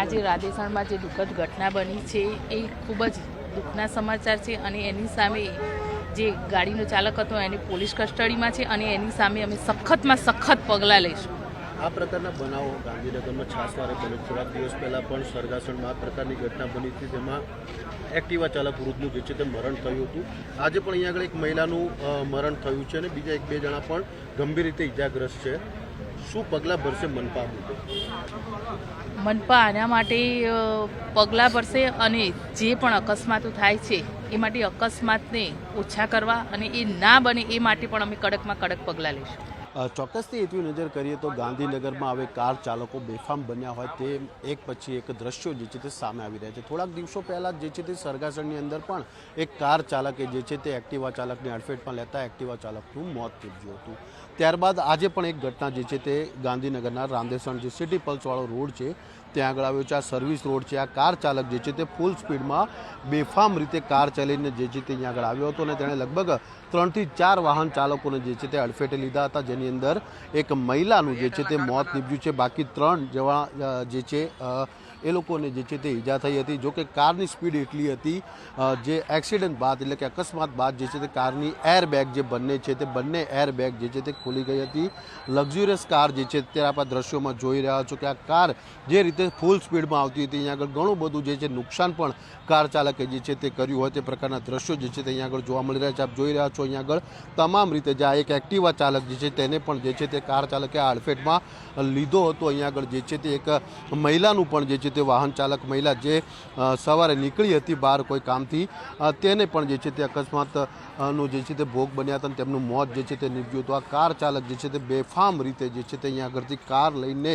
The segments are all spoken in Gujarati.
આજે રાધેસણમાં જે દુઃખદ ઘટના બની છે, એ ખૂબ જ દુઃખના સમાચાર છે અને એની સામે જે ગાડીનો ચાલક હતો, એને પોલીસ કસ્ટડીમાં છે અને એની સામે અમે સખતમાં સખત પગલાં લઈશું. આ પ્રકારના બનાવો ગાંધીનગરમાં છાસવારે બને થોડાક દિવસ પહેલાં પણ સરગાસણમાં આ પ્રકારની ઘટના બની હતી તેમાં એક્ટિવા ચાલક વૃદ્ધનું જે છે તે મરણ થયું હતું. આજે પણ અહીંયા આગળ એક મહિલાનું મરણ થયું છે અને બીજા એક બે જણા પણ ગંભીર રીતે ઇજાગ્રસ્ત છે. શું પગલાં ભરશે મનપા મુદ્દે? મનપા આના માટે પગલાં ભરશે અને જે પણ અકસ્માતો થાય છે, એ માટે અકસ્માતને ઓછા કરવા અને એ ના બને એ માટે પણ અમે કડકમાં કડક પગલાં લઈશું. ચોક્કસથી એટલી નજર કરીએ તો ગાંધીનગરમાં હવે કાર ચાલકો બેફામ બન્યા હોય તે એક પછી એક દ્રશ્યો જે છે તે સામે આવી રહ્યા છે. થોડાક દિવસો પહેલાં જે છે તે સરગાસણની અંદર પણ એક કાર ચાલકે જે છે તે એક્ટિવા ચાલકને અડફેટમાં લેતા એક્ટિવા ચાલકનું મોત નીપજ્યું હતું. ત્યારબાદ આજે પણ એક ઘટના જે છે તે ગાંધીનગરના રાંદેસણ જે સિટી પલ્સવાળો રોડ છે ત્યાં આગળ આવ્યો છે. આ સર્વિસ રોડ છે. આ કાર ચાલક જે છે તે ફૂલ સ્પીડમાં બેફામ રીતે કાર ચલાવીને જે છે તે અહીંયા આગળ આવ્યો હતો અને તેણે લગભગ ત્રણથી ચાર વાહન ચાલકોને જે છે તે અડફેટે લીધા હતા. જેની અંદર એક મહિલાનું જે છે તે મોત નીપજ્યું છે. બાકી ત્રણ જેવા જે છે એ લોકોને જે છે તે ઈજા થઈ હતી જો કે કારની સ્પીડ એટલી હતી જે એક્સિડન્ટ બાદ એટલે કે અકસ્માત બાદ જે છે તે કારની એર બેગ જે બંને છે તે બંને એર બેગ જે છે તે ખુલી ગઈ હતી લક્ઝુરિયસ કાર જે છે અત્યારે આપ દ્રશ્યોમાં જોઈ રહ્યા છો કે આ કાર જે રીતે ફૂલ સ્પીડમાં આવતી હતી અહીંયા આગળ ઘણું બધું જે છે નુકસાન પણ કાર ચાલકે જે છે તે કર્યું હોય તે પ્રકારના દ્રશ્યો જે છે તે અહીંયા આગળ જોવા મળી રહ્યા છે આપ જોઈ રહ્યા છો અહીંયા આગળ તમામ રીતે જે આ એક એક્ટિવા ચાલક જે છે તેને પણ જે છે તે કાર ચાલકે આ અડફેટમાં લીધો હતો અહીંયા આગળ જે છે તે એક મહિલાનું પણ જે છે તે વાહન ચાલક મહિલા જે સવારે નીકળી હતી બહાર કોઈ કામથી તેને પણ જે છે તે અકસ્માતનું જે છે તે ભોગ બન્યા હતા અને તેમનું મોત જે છે તે નીપજ્યું હતું. આ કાર ચાલક જે છે તે બેફામ રીતે જે છે તે અહીંયા આગળથી કાર લઈને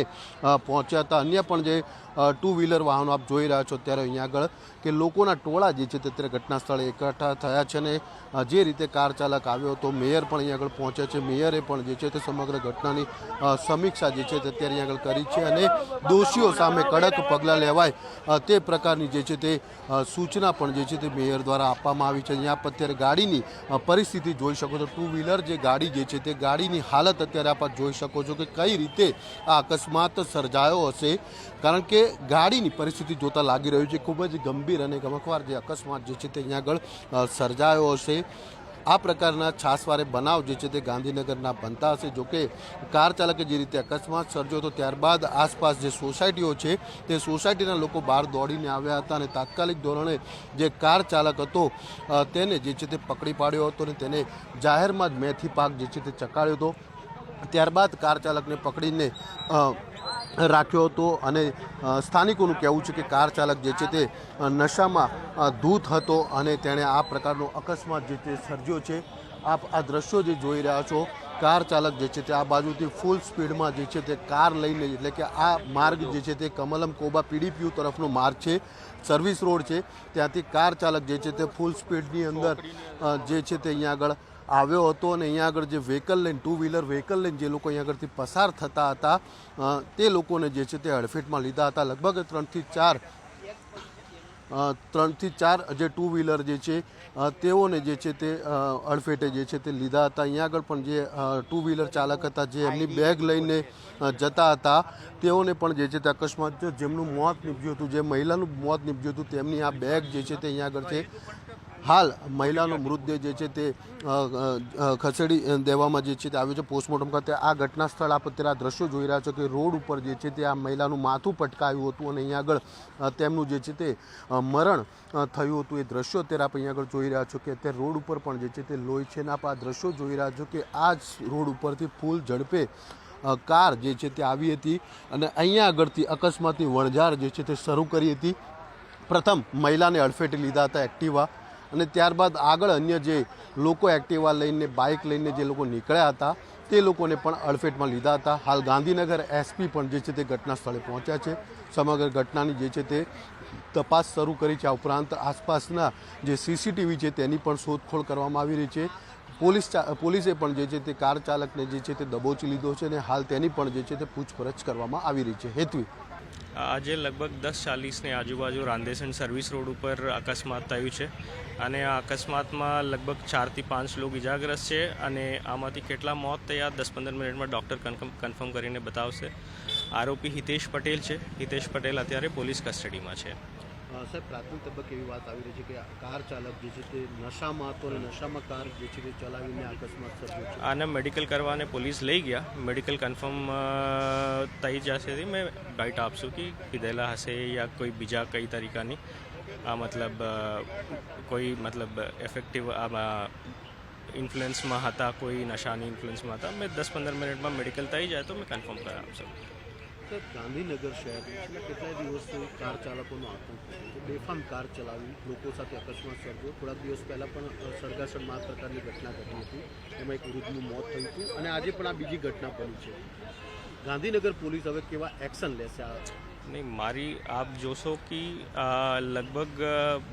પહોંચ્યા હતા. અન્ય પણ જે ટુ વ્હીલર વાહનો આપ જોઈ રહ્યા છો ત્યારે અહીંયા આગળ કે લોકોના ટોળા જે છે તે અત્યારે ઘટના સ્થળે એકઠા થયા છે અને જે રીતે કાર ચાલક આવ્યો હતો, મેયર પણ અહીંયા આગળ પહોંચ્યા છે. મેયરે પણ જે છે તે સમગ્ર ઘટનાની સમીક્ષા જે છે તે અત્યારે અહીંયા આગળ કરી છે અને દોષીઓ સામે કડક પગલાં લેવાય તે પ્રકારની જે છે તે સૂચના પણ જે છે તે મેયર દ્વારા આપવામાં આવી છે. અહીંયા અત્યારે ગાડીની પરિસ્થિતિ જોઈ શકો છો. ટુ વ્હીલર જે ગાડી જે છે તે ગાડીની હાલત અત્યારે આપ જોઈ શકો છો કે કઈ રીતે આ અકસ્માત સર્જાયો હશે. કારણ કે ગાડીની પરિસ્થિતિ જોતા લાગી રહ્યું છે. ખૂબ જ ગંભીર અને ગમખવાર જે અકસ્માત જે છે તે અહીંયા આગળ સર્જાયો હશે. આ પ્રકારના છાસવારે બનાવ જે છે તે ગાંધીનગરના બનતા હશે. જોકે કાર ચાલકે જે રીતે અકસ્માત સર્જ્યો હતો, ત્યારબાદ આસપાસ જે સોસાયટીઓ છે, તે સોસાયટીના લોકો બહાર દોડીને આવ્યા હતા અને તાત્કાલિક ધોરણે જે કાર ચાલક હતો તેને જે છે તે પકડી પાડ્યો હતો અને તેને જાહેરમાં જ મેથી પાક જે છે તે ચકાડ્યો હતો. ત્યારબાદ કાર ચાલકને પકડીને રાખ્યો હતો અને સ્થાનિકોનું કહેવું છે કે કાર ચાલક જે છે તે નશામાં દૂત હતો અને તેણે આ પ્રકારનો અકસ્માત જે છે સર્જ્યો છે, આપ આ દ્રશ્યો જે જોઈ રહ્યા છો, કાર ચાલક જે છે તે આ બાજુથી ફૂલ સ્પીડમાં જે છે તે કાર લઈને, એટલે કે આ માર્ગ જે છે તે કમલમ કોબા પીડીપીયુ તરફનો માર્ગ છે સર્વિસ રોડ છે, ત્યાંથી કાર ચાલક જે છે તે ફૂલ સ્પીડની અંદર જે છે તે અહીંયા આગળ આવ્યો હતો અને અહીંયા આગળ જે વ્હીકલ લઈને ટુ વ્હીલર વ્હીકલ લઈને જે લોકો અહીંયા આગળથી પસાર થતા હતા તે લોકોને જે છે તે અડફેટમાં લીધા હતા લગભગ ત્રણથી ચાર ત્રણથી ચાર જે ટુ વ્હીલર જે છે તેઓને જે છે તે અડફેટે જે છે તે લીધા હતા અહીંયા આગળ પણ જે ટુ વ્હીલર ચાલક હતા જે એમની બેગ લઈને જતા હતા તેઓને પણ જે છે તે અકસ્માત. જેમનું મોત નીપજ્યું હતું, જે મહિલાનું મોત નીપજ્યું હતું, તેમની આ બેગ જે છે તે અહીંયા આગળ છે હાલ મહિલાનો મૃતદેહ જે છે તે ખસેડી દેવામાં જે છે તે આવ્યો છે પોસ્ટમોર્ટમ ખાતે. આ ઘટના સ્થળ આપ અત્યારે આ દ્રશ્યો જોઈ રહ્યા છો કે રોડ ઉપર જે છે તે આ મહિલાનું માથું પટકાયું હતું અને અહીંયા આગળ તેમનું જે છે તે મરણ થયું હતું. એ દ્રશ્યો અત્યારે આપ અહીંયા આગળ જોઈ રહ્યા છો કે અત્યારે રોડ ઉપર પણ જે છે તે લોહી છે ને આપ આ દ્રશ્યો જોઈ રહ્યા છો કે આ જ રોડ ઉપરથી ફૂલ ઝડપે કાર જે છે તે આવી હતી અને અહીંયા આગળથી અકસ્માતની વણઝાર જે છે તે શરૂ કરી હતી. પ્રથમ મહિલાને અડફેટે લીધા હતા એક્ટિવા. અને ત્યારબાદ આગળ અન્ય જે લોકો એક્ટિવા લઈને, બાઇક લઈને જે લોકો નીકળ્યા હતા, તે લોકોને પણ અડફેટમાં લીધા હતા. હાલ ગાંધીનગર એસપી પણ જે છે તે ઘટના સ્થળે પહોંચ્યા છે. સમગ્ર ઘટનાની જે છે તે તપાસ શરૂ કરી છે. આ ઉપરાંત આસપાસના જે સીસીટીવી છે તેની પણ શોધખોળ કરવામાં આવી રહી છે. પોલીસ પોલીસે પણ જે છે તે કાર ચાલકને જે છે તે દબોચી લીધો છે અને હાલ તેની પણ જે છે તે પૂછપરછ કરવામાં આવી રહી છે. હેતવી આજે લગભગ દસ ચાલીસની આજુબાજુ રાંદેસણ સર્વિસ રોડ ઉપર અકસ્માત થયું છે અને આ અકસ્માતમાં લગભગ ચારથી પાંચ લોકો ઇજાગ્રસ્ત છે અને આમાંથી કેટલા મોત થયા દસ પંદર મિનિટમાં ડૉક્ટર કન્ફર્મ કરીને બતાવશે. આરોપી હિતેશ પટેલ છે. હિતેશ પટેલ અત્યારે પોલીસ કસ્ટડીમાં છે. સાહેબ, પ્રાથમિક તબક્કે એવી વાત આવી રહી છે કે કાર ચાલક જે છે તે નશામાં હતો અને નશામાં કાર જે છે તે ચલાવીને અકસ્માત સર્જ્યો છે. આને મેડિકલ કરવાને પોલીસ લઈ ગયા. મેડિકલ કન્ફર્મ થઈ જશે મેં ગાઈડ આપશું કે પીધેલા હશે યા કોઈ બીજા કઈ તરીકાની. આ મતલબ કોઈ મતલબ એફેક્ટિવ આમાં ઇન્ફ્લુઅન્સમાં હતા, કોઈ નશાની ઇન્ફ્લુઅન્સમાં હતા. મેં દસ પંદર મિનિટમાં મેડિકલ થઈ જાય તો મેં કન્ફર્મ કરાવશું સર ગાંધીનગર શહેર કેટલાય દિવસથી કાર ચાલકોનો આતંક બેફામ કાર ચલાવી લોકો સાથે અકસ્માત સર્જ્યો. થોડાક દિવસ પહેલાં પણ અ, સરગાસણમાં આ પ્રકારની ઘટના ઘટી હતી. એમાં એક વૃદ્ધનું મોત થયું હતું અને આજે પણ આ બીજી ઘટના બની છે. ગાંધીનગર પોલીસ હવે કેવા એક્શન લેશે આ? નહીં મારી આપ જોશો કે લગભગ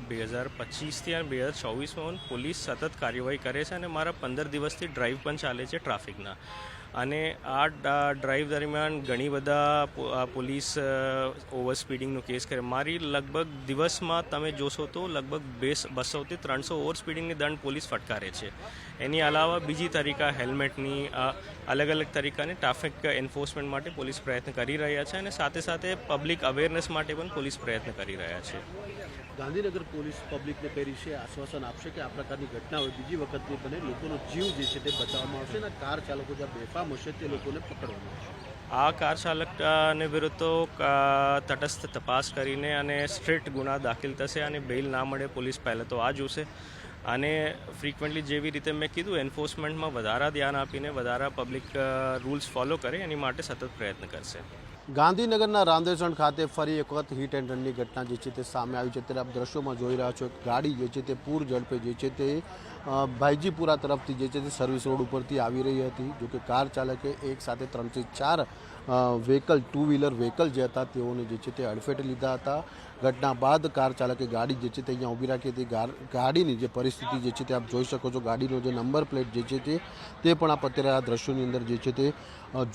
બે હજાર પચીસથી અને બે હજાર ચોવીસમાં પોલીસ સતત કાર્યવાહી કરે છે અને મારા પંદર દિવસથી ડ્રાઈવ પણ ચાલે છે ટ્રાફિકના. અને આ ડ્રાઈવ દરમિયાન ઘણી બધા પોલીસ ઓવર સ્પીડિંગનો કેસ કરે. મારી લગભગ દિવસમાં તમે જોશો તો લગભગ બેસ બસોથી ત્રણસો ઓવર સ્પીડિંગની દંડ પોલીસ ફટકારે છે. એની અલાવા બીજી તરીકા હેલ્મેટની અલગ અલગ તરીકાની ટ્રાફિક એન્ફોર્સમેન્ટ માટે પોલીસ પ્રયત્ન કરી રહ્યા છે અને સાથે સાથે પબ્લિક અવેરનેસ માટે પણ પોલીસ પ્રયત્ન કરી રહ્યા છે. ગાંધીનગર પોલીસ પબ્લિકને કઈ રીતે આશ્વાસન આપશે કે આ પ્રકારની ઘટના હોય બીજી વખત નહીં બને. લોકોનો જીવ જે છે તે બચાવવામાં આવશે અને કાર ચાલકો જ્યાં બેફામ હશે તે લોકોને પકડવામાં આવશે. આ કાર ચાલકને વિરુદ્ધ તો તટસ્થ તપાસ કરીને અને સ્ટ્રિક્ટ ગુના દાખલ થશે અને બેલ ના મળે પોલીસ પહેલાં તો આ જોશે. અને ફ્રિકવન્ટલી જેવી રીતે મેં કીધું એન્ફોર્સમેન્ટમાં વધારા ધ્યાન આપીને વધારા પબ્લિક રૂલ્સ ફોલો કરે, એની માટે સતત પ્રયત્ન કરશે. ગાંધીનગરના રાંદેસણ ખાતે ફરી એક વખત હિટ એન્ડ રનની ઘટના જે છે તે સામે આવી છે. ત્યારે આપ દ્રશ્યોમાં જોઈ રહ્યા છો ગાડી જે છે તે પૂર ઝડપે જે છે તે ભાઈજીપુરા તરફથી જે છે તે સર્વિસ રોડ ઉપરથી આવી રહી હતી. જો કે કાર ચાલકે એક સાથે ત્રણથી ચાર વ્હીકલ ટુ વ્હીલર વ્હીકલ જે હતા, તેઓને જે છે તે અડફેટે લીધા હતા. ઘટના બાદ કાર ચાલકે ગાડી જે છે તે અહીંયા ઊભી રાખી હતી. ગાડીની જે પરિસ્થિતિ જે છે તે આપ જોઈ શકો છો. ગાડીનો જે નંબર પ્લેટ જે છે તે તે પણ આપ અત્યારે આ દ્રશ્યોની અંદર જે છે તે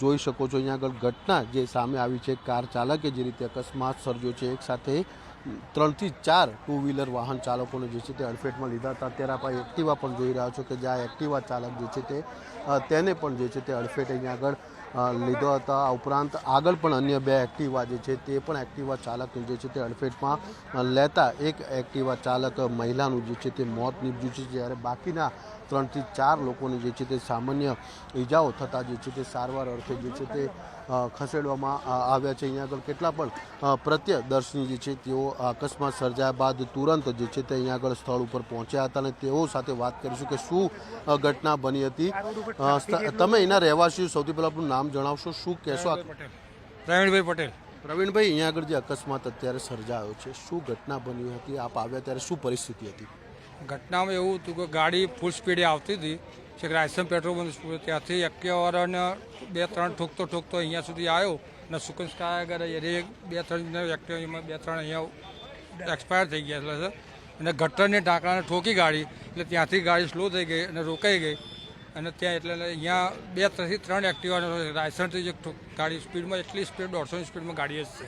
જોઈ શકો છો. અહીંયા આગળ ઘટના જે સામે આવી છે. કાર ચાલકે જે રીતે અકસ્માત સર્જ્યો છે, એક સાથે ત્રણથી ચાર ટુ વ્હીલર વાહન ચાલકોને જે છે તે અડફેટમાં લીધા હતા. અત્યારે આપણે એક્ટિવા પણ જોઈ રહ્યા છો કે જે આ એક્ટિવા ચાલક જે છે તે તેને પણ જે છે તે અડફેટ અહીંયા આગળ લીધો હતા. આ ઉપરાંત આગળ પણ અન્ય બે એક્ટિવા જે છે તે પણ એક્ટિવા ચાલક જે છે તે અડફેટમાં લેતા એક એક્ટિવા ચાલક મહિલાનું જે છે તે મોત નીપજ્યું છે. જ્યારે બાકીના ત્રણથી ચાર લોકોને જે છે તે સામાન્ય ઈજાઓ થતાં જે છે તે સારવાર અર્થે જે છે તે ખસેડવામાં આવ્યા છે. અહીંયા આગળ કેટલા પણ પ્રત્યદર્શની પ્રત્યદર્શી જે છે તેઓ અકસ્માત સર્જાયા બાદ તુરંત જે છે તે અહીંયા આગળ સ્થળ ઉપર પહોંચ્યા હતા અને તેઓ સાથે વાત કરીશું કે શું ઘટના બની હતી. તમે એના રહેવાસી સૌથી પહેલાં આપણું નામ જણાવશો. શું કહેશો પ્રવીણભાઈ પટેલ. પ્રવીણભાઈ અહીંયા આગળ જે અકસ્માત અત્યારે સર્જાયો છે શું ઘટના બની હતી? આપ આવ્યા ત્યારે શું પરિસ્થિતિ હતી? ઘટનામાં એવું હતું કે ગાડી ફૂલ સ્પીડે આવતી હતી. છેક રાયસન પેટ્રોલ બંધ ત્યાંથી એક્ટિવાવાળાને બે ત્રણ ઠોકતો ઠોકતો અહીંયા સુધી આવ્યો અને સુકન સ્કાય આગળ એ બે ત્રણ એક્ટિવામાં બે ત્રણ અહીંયા એક્સપાયર થઈ ગયા એટલે અને ગટરને ઢાંકણાને ઠોકી ગાડી, એટલે ત્યાંથી ગાડી સ્લો થઈ ગઈ અને રોકાઈ ગઈ. અને ત્યાં એટલે અહીંયા બે ત્રણથી ત્રણ એક્ટિવા રાયસનથી જે ગાડી સ્પીડમાં એટલી સ્પીડ દોઢસોની સ્પીડમાં ગાડી જ છે.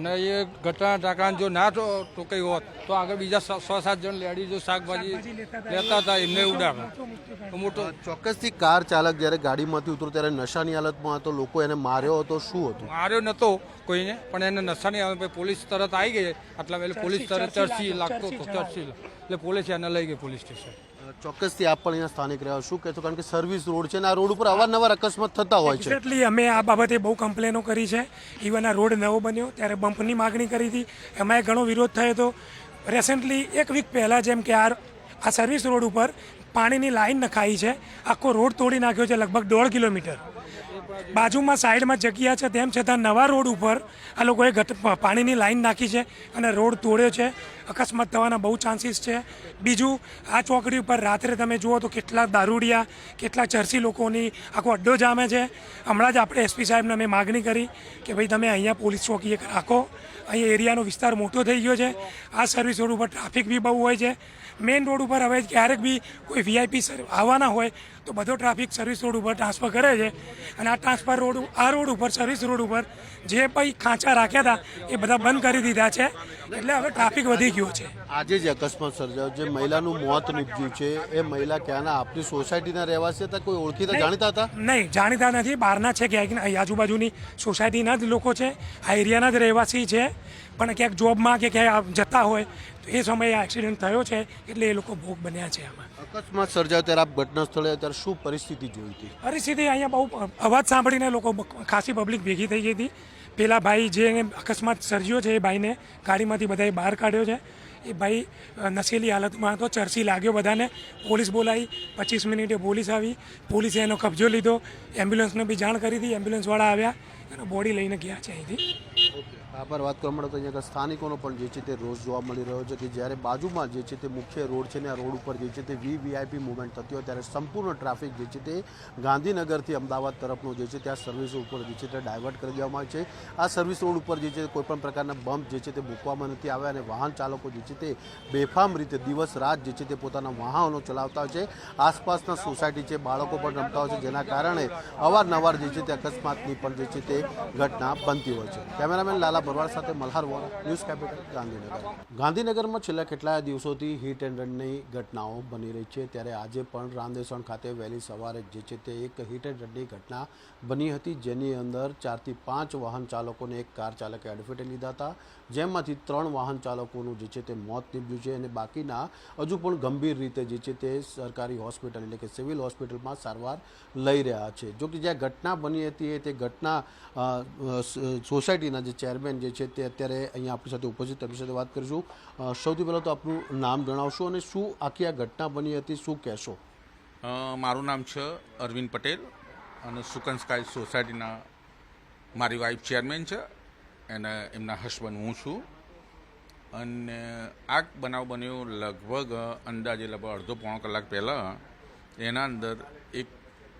અને એ ઘટના ટાંકા જો ના તો ટોકાઈ હોત. તો આગળ બીજા સ- સાત જણ લેડીઝો શાકભાજી લેતા હતા. એમને ઉડાડ. મોટો ચોક્કસથી કાર ચાલક જ્યારે ગાડીમાંથી ઉતરો ત્યારે નશાની હાલતમાં હતો લોકો એને માર્યો હતો શું હતું? માર્યો નહોતો કોઈને પણ એને નશાની આવે પોલીસ તરત આવી ગઈ. આટલા વેલે પોલીસ તરત ચર્ચી લાગતો હતો ચર્ચી એટલે પોલીસ એને લઈ ગઈ પોલીસ સ્ટેશન. ચોક્કસથી આપ પણ અહીંયા સ્થાનિક રહ્યા. શું કહેશો? કારણ કે સર્વિસ રોડ છે અને આ રોડ ઉપર અવારનવાર અકસ્માત થતા હોય છે. એટલી અમે આ બાબતે બહુ કમ્પ્લેનો કરી છે. ઇવન આ રોડ નવો બન્યો, ત્યારે બમ્પની માગણી કરી હતી. એમાં ઘણો વિરોધ થયો હતો. રેસન્ટલી એક વીક પહેલાં જેમ કે આ આ સર્વિસ રોડ ઉપર પાણીની લાઈન નખાઈ છે. આખો રોડ તોડી નાખ્યો છે, લગભગ દોઢ કિલોમીટર. બાજુમાં સાઈડમાં જગ્યા છે, તેમ છતાં નવા રોડ ઉપર આ લોકોએ પાણીની લાઈન નાખી છે અને રોડ તોડ્યો છે. અકસ્માત થવાના બહુ ચાન્સીસ છે. બીજું, આ ચોકડી ઉપર રાત્રે તમે જુઓ તો કેટલા દારૂડિયા, કેટલા ચરસી લોકોની આખો અડ્ડો જામે છે. હમણાં જ આપણે એસપી સાહેબને અમે માગણી કરી કે ભાઈ તમે અહીંયા પોલીસ ચોકી એક રાખો અહીંયા એરિયાનો વિસ્તાર મોટો થઈ ગયો છે. આ સર્વિસ રોડ ઉપર ટ્રાફિક બી બહુ હોય છે. મેઇન રોડ ઉપર હવે ક્યારેક બી કોઈ વીઆઈપી આવવાના હોય તો બધો ટ્રાફિક સર્વિસ રોડ ઉપર ટ્રાન્સફર કરે છે. અને આ ટ્રાન્સફર રોડ આ રોડ ઉપર સર્વિસ રોડ ઉપર જે પછી ખાંચા રાખ્યા હતા એ બધા બંધ કરી દીધા છે. એટલે હવે ટ્રાફિક વધી ગયો છે. આજે જ અકસ્માત સર્જાયો. જે મહિલાનું મોત નીપજ્યું છે એ મહિલા ક્યાંના? આપની સોસાયટીના રહેવાસી હતા? કોઈ ઓળખીતા જાણીતા હતા? નહીં જાણીતા નથી. બહારના છે ક્યાંક. અહીં આજુબાજુની સોસાયટીના જ લોકો છે. આ એરિયાના જ રહેવાસી છે. પણ ક્યાંક જોબમાં કે ક્યાંય જતા હોય તો એ સમયે આ એક્સિડન્ટ થયો છે. એટલે એ લોકો ભોગ બન્યા છે આમાં. અકસ્માત સર્જાયો ત્યારે આપ ઘટના સ્થળે ત્યારે શું પરિસ્થિતિ જોઈ હતી? પરિસ્થિતિ અહીંયા બહુ અવાજ સાંભળીને લોકો ખાસી પબ્લિક ભેગી થઈ ગઈ હતી. પેલા ભાઈ જે અકસ્માત સર્જ્યો છે એ ભાઈને ગાડીમાંથી બધાએ બહાર કાઢ્યો છે. એ ભાઈ નશેલી હાલતમાં હતો ચરસી લાગ્યો બધાને. પોલીસ બોલાવી પચીસ મિનિટે પોલીસ આવી. પોલીસે એનો કબજો લીધો. એમ્બ્યુલન્સને બી જાણ કરી હતી. એમ્બ્યુલન્સવાળા આવ્યા અને બોડી લઈને ગયા છે અહીંથી. આ પર વાત કરવા મળે તો અહીંયા સ્થાનિકોનો પણ જે છે તે રોજ જોવા મળી રહ્યો છે કે જ્યારે બાજુમાં જે છે તે મુખ્ય રોડ છે ને આ રોડ ઉપર જે છે તે વી વીઆઈપી મુવમેન્ટ થતી હોય ત્યારે સંપૂર્ણ ટ્રાફિક જે છે તે ગાંધીનગરથી અમદાવાદ તરફનો જે છે ત્યાં સર્વિસ ઉપર જે છે તે ડાયવર્ટ કરી દેવામાં આવે છે આ સર્વિસ રોડ ઉપર જે છે કોઈપણ પ્રકારના બમ્પ જે છે તે મૂકવામાં નથી આવ્યા અને વાહન ચાલકો જે છે તે બેફામ રીતે દિવસ રાત જે છે તે પોતાના વાહનો ચલાવતા હોય છે આસપાસના સોસાયટી છે બાળકો પણ રમતા હોય છે જેના કારણે અવારનવાર જે છે તે અકસ્માતની પણ જે છે તે ઘટના બનતી હોય છે કેમેરામેન લાલા ભરવાડ સાથે મલ્હાર વોરા, ન્યૂઝ કેપિટલ, ગાંધીનગર. ગાંધીનગરમાં છેલ્લા કેટલાય દિવસોથી હિટ એન્ડ રનની ઘટનાઓ બની રહી છે. ત્યારે આજે પણ રાંદેસણ ખાતે વહેલી સવારે જે છે તે એક હિટ એન્ડ રનની ઘટના બની હતી, જેની અંદર ચારથી પાંચ વાહન ચાલકોને એક કાર ચાલકે અડફેટે લીધા હતા. જેમાંથી ત્રણ વાહન ચાલકોનું જે છે તે મોત નીપજ્યું છે અને બાકીના હજુ પણ ગંભીર રીતે જે છે તે સરકારી હોસ્પિટલ એટલે કે સિવિલ હોસ્પિટલમાં સારવાર લઈ રહ્યા છે. જો કે જ્યાં ઘટના બની હતી તે ઘટના સોસાયટીના જે ચેરમેન જે છે તે અત્યારે અહીંયા આપણી સાથે ઉપસ્થિત તેમની સાથે વાત કરીશું. સૌથી પહેલાં તો આપનું નામ જણાવશો અને શું આખી આ ઘટના બની હતી, શું કહેશો? મારું નામ છે અરવિંદ પટેલ અને સુકન સ્કાય સોસાયટીના મારી વાઈફ ચેરમેન છે. અને એમના હસબન્ડ હું છું. અને આ બનાવ બન્યો લગભગ અંદાજે લગભગ અડધો પોણો કલાક પહેલાં. એના અંદર એક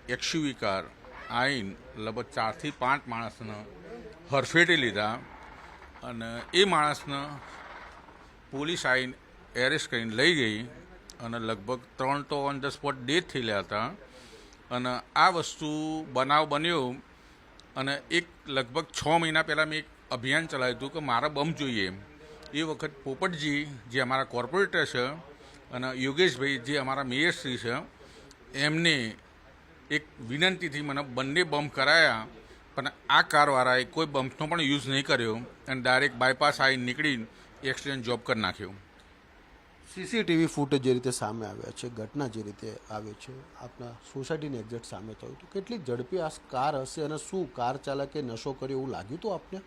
એક્સ્યુવી કાર આવીને લગભગ ચારથી પાંચ માણસને હરફેટે લીધા અને એ માણસને પોલીસ આવીને એરેસ્ટ કરીને લઈ ગઈ અને લગભગ ત્રણ તો ઓન ધ સ્પોટ ડેથ થયેલા હતા. અને આ વસ્તુ બનાવ બન્યો અને એક લગભગ છ મહિના પહેલાં મેં એક અભિયાન ચલાવ્યું હતું કે મારા બમ જોઈએ એ વખત પોપટજી, જે અમારા કોર્પોરેટર છે, અને યોગેશભાઈ, જે અમારા મેયરશ્રી છે, એમને એક વિનંતીથી મને બંને બમ્પ કરાયા, પણ આ કારવાળાએ કોઈ બમ્પનો પણ યુઝ નહીં કર્યો, અને ડાયરેક્ટ બાયપાસ આવી નીકળીને એક્સિડન્ટ જોબ કરી નાખ્યો. સીસીટીવી ફૂટેજ જે રીતે સામે આવ્યા છે, ઘટના જે રીતે આવે છે, આપના સોસાયટીની એક્ઝેક્ટ સામે થયું તો કેટલી ઝડપી આ કાર હશે અને શું કાર ચાલકે નશો કર્યો એવું લાગ્યું હતું આપને?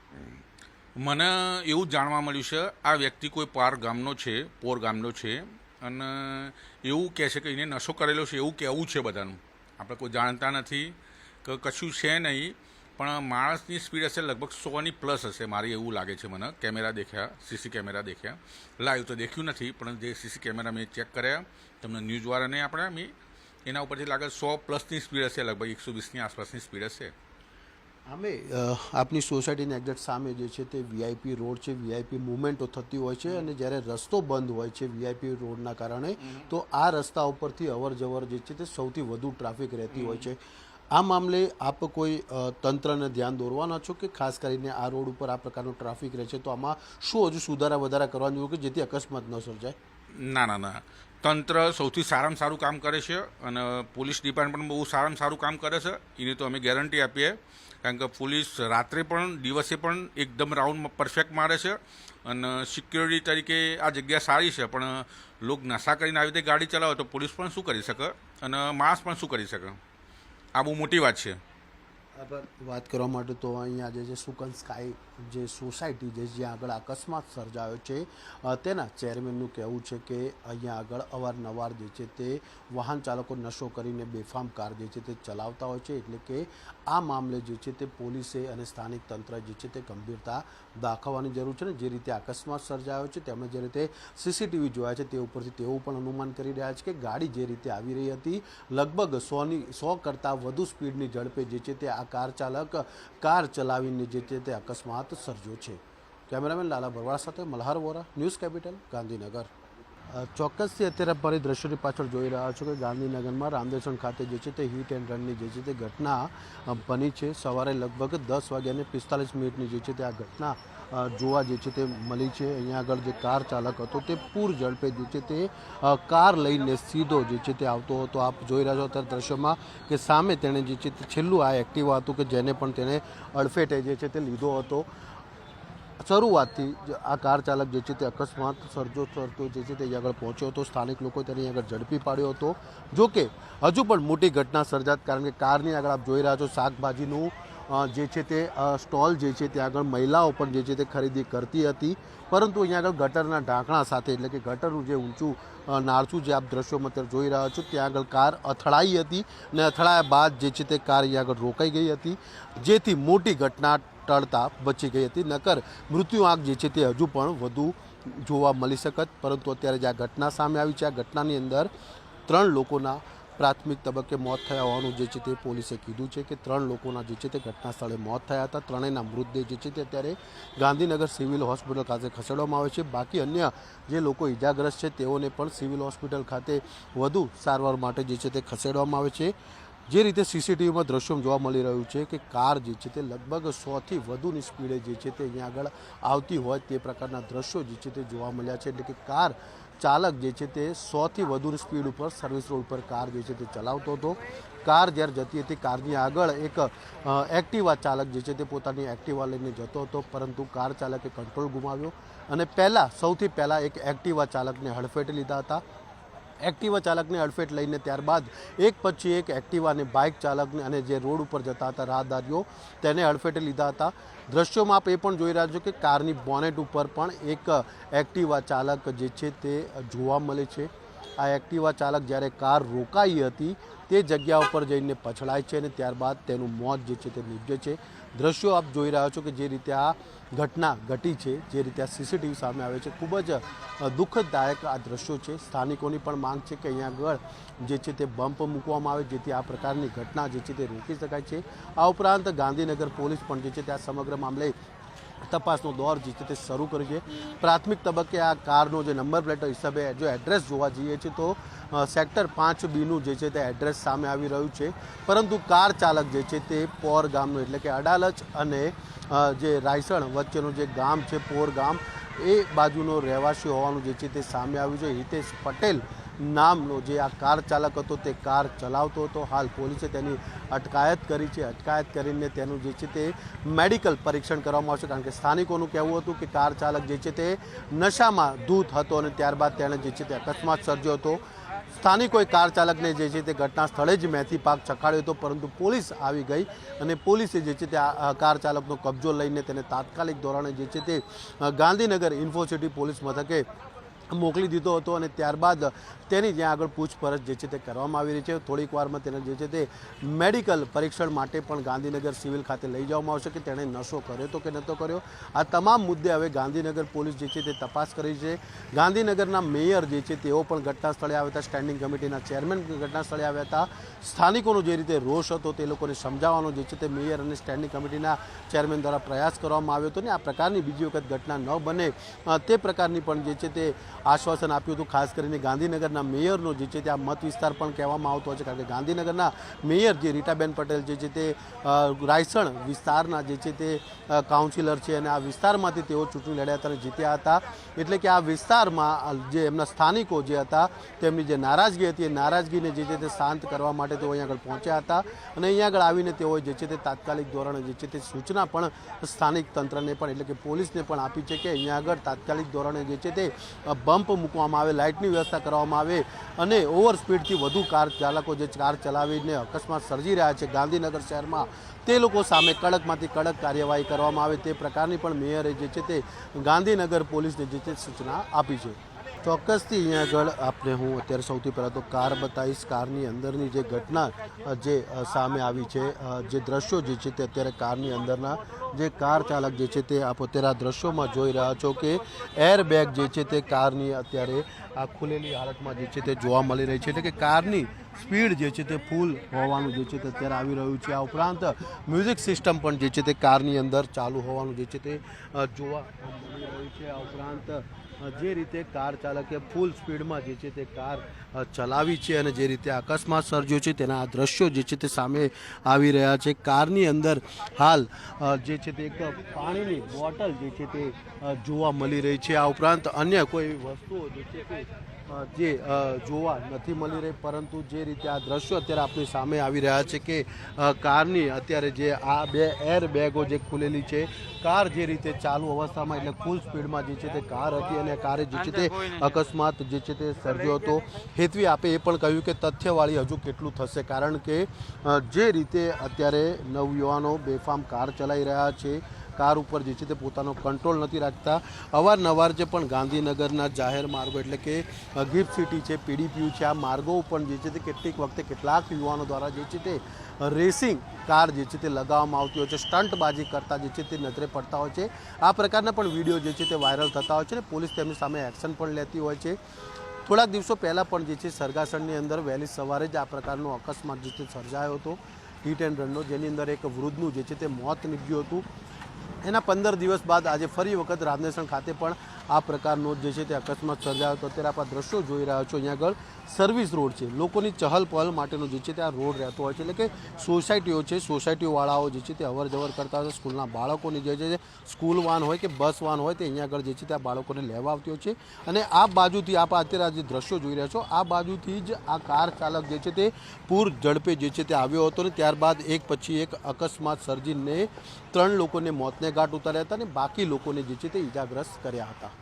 મને એવું જાણવા મળ્યું છે, આ વ્યક્તિ કોઈ પાર ગામનો છે, પોર ગામનો છે, અને એવું કહે છે કે એને નશો કરેલો છે, એવું કહેવું છે બધાનું. આપણે કોઈ જાણતા નથી કે કશું છે નહીં. પણ માણસની સ્પીડ હશે લગભગ સોની પ્લસ હશે મારી એવું લાગે છે મને. કેમેરા દેખ્યા સીસી કેમેરા દેખ્યા. લાઈવ તો દેખ્યું નથી પણ જે સીસી કેમેરા મેં ચેક કર્યા તમને ન્યૂઝવાળાને આપણે મેં એના ઉપરથી લાગે સો પ્લસની સ્પીડ હશે લગભગ એકસો વીસની આસપાસની સ્પીડ હશે. અમે આપની સોસાયટીની એક્ઝેક્ટ સામે જે છે તે વીઆઈપી રોડ છે. વીઆઈપી મુવમેન્ટો થતી હોય છે અને જ્યારે રસ્તો બંધ હોય છે વીઆઈપી રોડના કારણે તો આ રસ્તા ઉપરથી અવર જવર જે છે તે સૌથી વધુ ટ્રાફિક રહેતી હોય છે. આ મામલે આપ કોઈ તંત્રને ધ્યાન દોરવાના છો કે ખાસ કરીને આ રોડ ઉપર આ પ્રકારનું ટ્રાફિક રહે છે, તો આમાં શું હજુ સુધારા વધારા કરવાની હોય કે જેથી અકસ્માત ન સર્જાય? ના ના ના. તંત્ર સૌથી સારામાં સારું કામ કરે છે અને પોલીસ ડિપાર્ટમેન્ટ બહુ સારામાં સારું કામ કરે છે. એની તો અમે ગેરંટી આપીએ. કારણ કે પોલીસ રાત્રે પણ, દિવસે પણ એકદમ રાઉન્ડ પરફેક્ટ મારે છે અને સિક્યોરિટી તરીકે આ જગ્યા સારી છે. પણ લોક નશા કરીને આવી રીતે ગાડી ચલાવે તો પોલીસ પણ શું કરી શકે? અને માણસ પણ શું કરી શકે? આ બહુ મોટી વાત છે. વાત કરવા માટે તો અહીંયા જે છે સુકન સ્કાય જે સોસાયટી જે જ્યાં આગળ અકસ્માત સર્જાયો છે તેના ચેરમેનનું કહેવું છે કે અહીંયા આગળ અવારનવાર જે છે તે વાહન ચાલકો નશો કરીને બેફામ કાર જે છે તે ચલાવતા હોય છે, એટલે કે આ મામલે જે છે તે પોલીસે અને સ્થાનિક તંત્ર જે છે તે ગંભીરતા દાખવવાની જરૂર છે ને, જે રીતે અકસ્માત સર્જાયો છે, તેમણે જે રીતે સીસીટીવી જોયા છે તે ઉપરથી તેવું પણ અનુમાન કરી રહ્યા છે કે ગાડી જે રીતે આવી રહી હતી, લગભગ સોની, સો કરતાં વધુ સ્પીડની ઝડપે જે છે તે આ કાર ચાલક કાર ચલાવીને જે છે તે અકસ્માત સર્જ્યો છે. કેમેરામેન લાલા ભરવાડ સાથે મલ્હાર વોરા ન્યૂઝ કેપિટલ ગાંધીનગર. ચોક્કસથી અત્યારે દ્રશ્યોની પાછળ જોઈ રહ્યા છો કે ગાંધીનગરમાં રામદેસણ ખાતે જે છે તે હિટ એન્ડ રનની જે છે તે ઘટના બની છે. સવારે લગભગ દસ વાગ્યાને પિસ્તાલીસ મિનિટની જે છે તે આ ઘટના જોવા જે છે તે મળી છે. અહીંયા આગળ જે કાર ચાલક હતો તે પૂર ઝડપે જે છે તે કાર લઈને સીધો જે છે તે આવતો હતો. આપ જોઈ રહ્યા છો અત્યારે દ્રશ્યમાં કે સામે તેણે જે છે તે છેલ્લું આ એક્ટિવા હતું કે જેને પણ તેણે અડફેટે જે છે તે લીધો હતો. શરૂઆતથી આ કાર ચાલક જે છે તે અકસ્માત સર્જો સર્જો જે છે તે અહીં આગળ પહોંચ્યો હતો. સ્થાનિક લોકોએ તેને આગળ ઝડપી પાડ્યો હતો. જો કે હજુ પણ મોટી ઘટના સર્જાત કારણ કે કારની આગળ આપ જોઈ રહ્યા છો શાકભાજીનું જે છે તે સ્ટોલ જે છે ત્યાં આગળ મહિલાઓ પણ જે છે તે ખરીદી કરતી હતી. પરંતુ અહીંયા આગળ ગટરના ઢાંકણા સાથે, એટલે કે ગટરનું જે ઊંચું નાળચું જે આપ દ્રશ્યોમાં અત્યારે જોઈ રહ્યા છો, ત્યાં આગળ કાર અથડાઈ હતી અને અથડાયા બાદ જે છે તે કાર અહીંયા આગળ રોકાઈ ગઈ હતી. જેથી મોટી ઘટના ટળતા બચી ગઈ હતી. નકર મૃત્યુ આંક જે છે તે હજુ પણ વધુ જોવા મળી શકત. પરંતુ અત્યારે જે આ ઘટના સામે આવી છે, આ ઘટનાની અંદર ત્રણ લોકોના પ્રાથમિક તબક્કે મોત થયા હોવાનું જે છે તે પોલીસે કીધું છે કે ત્રણ લોકોના જે છે તે ઘટના સ્થળે મોત થયા હતા. ત્રણેયના મૃતદેહ જે છે તે અત્યારે ગાંધીનગર સિવિલ હોસ્પિટલ ખાતે ખસેડવામાં આવે છે. બાકી અન્ય જે લોકો ઇજાગ્રસ્ત છે તેઓને પણ સિવિલ હોસ્પિટલ ખાતે વધુ સારવાર માટે જે છે તે ખસેડવામાં આવે છે. જે રીતે સીસીટીવીમાં દ્રશ્યો જોવા મળી રહ્યું છે કે કાર જે છે તે લગભગ સોથી વધુની સ્પીડે જે છે તે અહીંયા આગળ આવતી હોય તે પ્રકારના દ્રશ્યો જે છે તે જોવા મળ્યા છે. એટલે કે કાર ચાલક જે છે તે સોથી વધુની સ્પીડ ઉપર સર્વિસ રોડ ઉપર કાર જે છે તે ચલાવતો હતો. કાર જ્યારે જતી હતી, કારની આગળ એક એક્ટિવા ચાલક જે છે તે પોતાની એક્ટિવા લઈને જતો હતો, પરંતુ કાર ચાલકે કંટ્રોલ ગુમાવ્યો અને પહેલાં, સૌથી પહેલાં એક એક્ટિવા ચાલકને હડફેટે લીધા હતા. એક્ટિવા ચાલકને અડફેટ લઈને ત્યારબાદ એક પછી એક એક્ટિવા અને બાઇક ચાલકને અને જે રોડ ઉપર જતા હતા રાહદારીઓ તેને અડફેટે લીધા હતા. દ્રશ્યોમાં આપ એ પણ જોઈ રહ્યા છો કે કારની બોનેટ ઉપર પણ એક એક્ટિવા ચાલક જે છે તે જોવા મળે છે. આ એક્ટિવા ચાલક જ્યારે કાર રોકાઈ હતી તે જગ્યા ઉપર જઈને પછડાય છે અને ત્યારબાદ તેનું મોત જે છે તે નીપજે છે. દ્રશ્યો આપ જોઈ રહ્યા છો કે જે રીતે આ ઘટના ઘટી છે, જે રીતે આ સીસીટીવી સામે આવે છે, ખૂબ જ દુઃખદાયક આ દ્રશ્યો છે. સ્થાનિકોની પણ માંગ છે કે અહીંયા આગળ જે છે તે બમ્પ મૂકવામાં આવે, જેથી આ પ્રકારની ઘટના જે છે તે રોકી શકાય છે. આ ઉપરાંત ગાંધીનગર પોલીસ પણ જે છે તે આ સમગ્ર મામલે તપાસનો દોર જે છે તે શરૂ કર્યો છે. પ્રાથમિક તબક્કે આ કારનો જે નંબર પ્લેટ હિસાબે જો એડ્રેસ જોવા જઈએ છીએ તો સેક્ટર પાંચ બીનું જે છે તે એડ્રેસ સામે આવી રહ્યું છે. પરંતુ કાર ચાલક જે છે તે પોર ગામનું, એટલે કે અડાલજ અને જે રાયસણ વચ્ચેનું જે ગામ છે, પોર ગામ, એ બાજુનો રહેવાસી હોવાનું જે છે તે સામે આવ્યું છે. હિતેશ પટેલ નામનો જે આ કાર ચાલક હતો તે કાર ચલાવતો હતો. હાલ પોલીસે તેની અટકાયત કરી છે. અટકાયત કરીને તેનું જે છે તે મેડિકલ પરીક્ષણ કરવામાં આવશે. કારણ કે સ્થાનિકોનું કહેવું હતું કે કાર ચાલક જે છે તે નશામાં ધૂત હતો અને ત્યારબાદ તેણે જે છે તે અકસ્માત સર્જ્યો હતો. સ્થાનિકોએ કાર ચાલકને જે છે તે ઘટના સ્થળે જ મેથી પાક ચખાડ્યો હતો, પરંતુ પોલીસ આવી ગઈ અને પોલીસે જે છે તે કાર ચાલકનો કબજો લઈને તેને તાત્કાલિક ધોરણે જે છે તે ગાંધીનગર ઇન્ફોસિટી પોલીસ મથકે મોકલી દીધો હતો અને ત્યારબાદ તેની જ્યાં આગળ પૂછપરછ જે છે તે કરવામાં આવી રહી છે. થોડીક વારમાં તેને જે છે તે મેડિકલ પરીક્ષણ માટે પણ ગાંધીનગર સિવિલ ખાતે લઈ જવામાં આવશે કે તેણે નશો કર્યો હતો કે નહોતો કર્યો. આ તમામ મુદ્દે હવે ગાંધીનગર પોલીસ જે છે તે તપાસ કરી છે. ગાંધીનગરના મેયર જે છે તેઓ પણ ઘટના સ્થળે આવ્યા હતા. સ્ટેન્ડિંગ કમિટીના ચેરમેન ઘટના સ્થળે આવ્યા હતા. સ્થાનિકોનો જે રીતે રોષ હતો તે લોકોને સમજાવવાનો જે છે તે મેયર અને સ્ટેન્ડિંગ કમિટીના ચેરમેન દ્વારા પ્રયાસ કરવામાં આવ્યો હતો ને આ પ્રકારની બીજી વખત ઘટના ન બને તે પ્રકારની પણ જે છે તે આશ્વાસન આપ્યું હતું, ખાસ કરીને ગાંધીનગરના મેયરનો જે છે તે આ મત વિસ્તાર પણ કહેવામાં આવતો છે, કારણ કે ગાંધીનગરના મેયર જે રીટાબેન પટેલ જે છે તે રાયસણ વિસ્તારના જે છે તે કાઉન્સિલર છે અને આ વિસ્તારમાંથી તેઓ ચૂંટણી લડ્યા હતા જીત્યા હતા. એટલે કે આ વિસ્તારમાં જે એમના સ્થાનિકો જે હતા, તેમની જે નારાજગી હતી, એ નારાજગીને જે છે તે શાંત કરવા માટે તેઓ અહીંયા આગળ પહોંચ્યા હતા અને અહીંયા આગળ આવીને તેઓએ જે છે તે તાત્કાલિક ધોરણે જે છે તે સૂચના પણ સ્થાનિક તંત્રને પણ એટલે કે પોલીસને પણ આપી છે કે અહીંયા આગળ તાત્કાલિક ધોરણે જે છે તે બમ્પ મૂકવામાં આવે, લાઇટની વ્યવસ્થા કરવામાં આવે અને ઓવર સ્પીડથી વધુ કાર ચાલકો જે કાર ચલાવીને અકસ્માત સર્જી રહ્યા છે ગાંધીનગર શહેરમાં, તે લોકો સામે કડકમાંથી કડક કાર્યવાહી કરવામાં આવે, તે પ્રકારની પણ મેયરે જે છે તે ગાંધીનગર પોલીસને જે છે સૂચના આપી છે. ચોક્કસથી અહીંયા આગળ આપને હું અત્યારે સૌથી પહેલાં તો કાર બતાવીશ. કારની અંદરની જે ઘટના જે સામે આવી છે જે દ્રશ્યો જે છે તે અત્યારે કારની અંદરના જે કાર ચાલક જે છે તે આપ અત્યારે આ દ્રશ્યોમાં જોઈ રહ્યા છો કે એર બેગ જે છે તે કારની અત્યારે આ ખુલેલી હાલતમાં જે છે તે જોવા મળી રહી છે. એટલે કે કારની સ્પીડ જે છે તે ફૂલ હોવાનું જે છે તે અત્યારે આવી રહ્યું છે. આ ઉપરાંત મ્યુઝિક સિસ્ટમ પણ જે છે તે કારની અંદર ચાલુ હોવાનું જે છે તે જોવા મળી રહ્યું છે. આ ઉપરાંત જે રીતે કાર ચાલકે ફૂલ સ્પીડમાં જે છે તે કાર ચલાવી છે અને જે રીતે અકસ્માત સર્જ્યો છે તેના આ દ્રશ્યો જે છે તે સામે આવી રહ્યા છે. કારની અંદર હાલ જે છે તે એક પાણીની બોટલ જે છે તે જોવા મળી રહી છે. આ ઉપરાંત અન્ય કોઈ વસ્તુઓ જે છે તે જે જોવા નથી મળી રહી પરંતુ જે રીતે આ દ્રશ્યો અત્યારે આપણી સામે આવી રહ્યા છે કે કારની અત્યારે જે આ બે એર બેગો જે ખુલેલી છે કાર જે રીતે ચાલુ અવસ્થામાં એટલે ફૂલ સ્પીડમાં જે છે તે કાર હતી અને કારે જે છે તે અકસ્માત જે છે તે સર્જ્યો હતો. હેતવી આપે એ પણ કહ્યું કે તથ્યવાળી હજુ કેટલું થશે કારણ કે જે રીતે અત્યારે નવયુવાનો બેફામ કાર ચલાવી રહ્યા છે કાર ઉપર જે છે તે પોતાનો કંટ્રોલ નથી રાખતા. અવારનવાર જે પણ ગાંધીનગરના જાહેર માર્ગો એટલે કે ગિફ્ટ સિટી છે પીડીપીયુ છે, આ માર્ગો ઉપર જે છે તે કેટલીક વખતે કેટલાક યુવાનો દ્વારા જે છે તે રેસિંગ કાર જે છે તે લગાવવામાં આવતી હોય છે, સ્ટંટબાજી કરતા જે છે તે નજરે પડતા હોય છે. આ પ્રકારના પણ વીડિયો જે છે તે વાયરલ થતા હોય છે અને પોલીસ તેમની સામે એક્શન પણ લેતી હોય છે. થોડાક દિવસો પહેલાં પણ જે છે સરગાસણની અંદર વહેલી સવારે જ આ પ્રકારનો અકસ્માત જે છે સર્જાયો હતો. હિટ એન્ડ રનનો, જેની અંદર એક વૃદ્ધનું જે છે તે મોત નીપજ્યું હતું. એના પંદર દિવસ બાદ આજે ફરી વખત રામદેસણ ખાતે પણ આ પ્રકારનો જે છે તે અકસ્માત સર્જાયો હતો. અત્યારે આપ દ્રશ્યો જોઈ રહ્યા છો. અહીંયા આગળ સર્વિસ રોડ છે. લોકોની ચહલ પહલ માટેનો જે છે તે આ રોડ રહેતો હોય છે. એટલે કે સોસાયટીઓ છે સોસાયટીઓવાળાઓ જે છે તે અવર જવર કરતા હોય સ્કૂલના બાળકોની જે છે સ્કૂલ વાન હોય કે બસ વાન હોય તે અહીંયા આગળ જે છે તે આ બાળકોને લેવા આવતી હોય છે. અને આ બાજુથી આપ અત્યારે આ જે દ્રશ્યો જોઈ રહ્યા છો, આ બાજુથી જ આ કાર ચાલક જે છે તે પૂર ઝડપે જે છે તે આવ્યો હતો ને ત્યારબાદ એક પછી એક અકસ્માત સર્જીને ત્રણ લોકોને મોતને ઘાટ ઉતાર્યા હતા અને બાકી લોકોને જે છે તે ઈજાગ્રસ્ત કર્યા હતા.